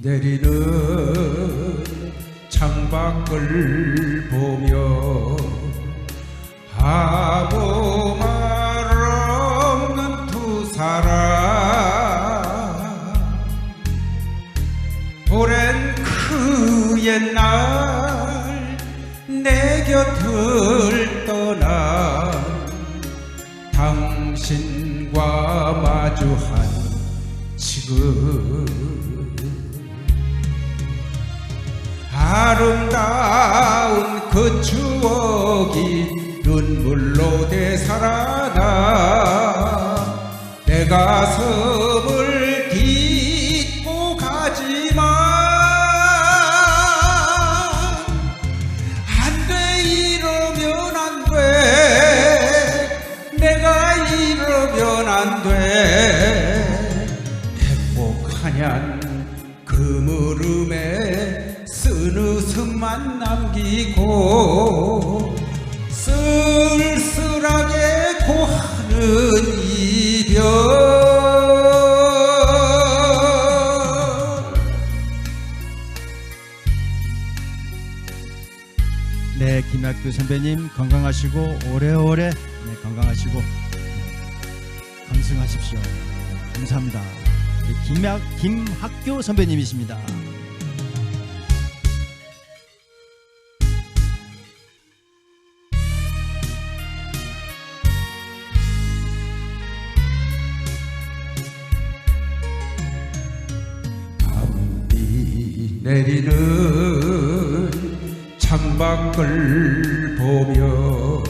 내리는 창밖을 보며 아무 말 없는 두 사람. 오랜 그 옛날 내 곁을 떠나 당신과 마주한 지금 아름다운 그 추억이 눈물로 되살아나. 내 가슴을 딛고 가지만 안돼 이러면 안 돼. 내가 이러면 안 돼. 행복하냔 그 물음에 쓴 웃음만 남기고 쓸쓸하게 고하는 이별 네, 김학규 선배님 건강하시고 오래오래 네, 건강하시고 네, 건승하십시오. 감사합니다. 네, 김학 김학교 선배님이십니다. 내리는 창밖을 보며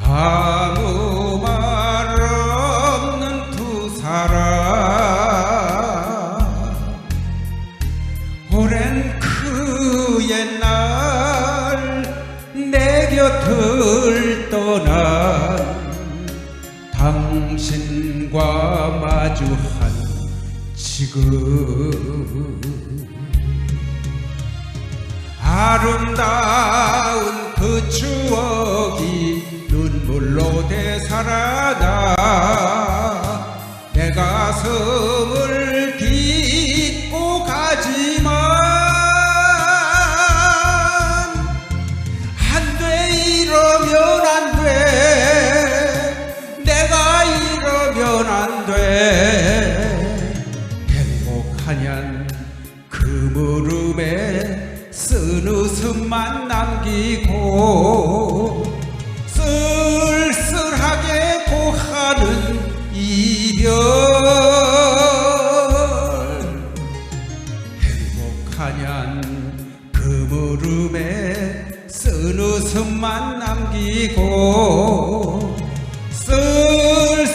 아무 말 없는 두 사람. 오랜 그 옛날 내 곁을 떠난 당신과 마주한 지금 아름다운 그 추억이 눈물로 되살아나 그 물음에 쓴 웃음만 남기고 쓸쓸하게 고하는 이별. 행복하냔 그 물음에 쓴 웃음만 남기고 쓸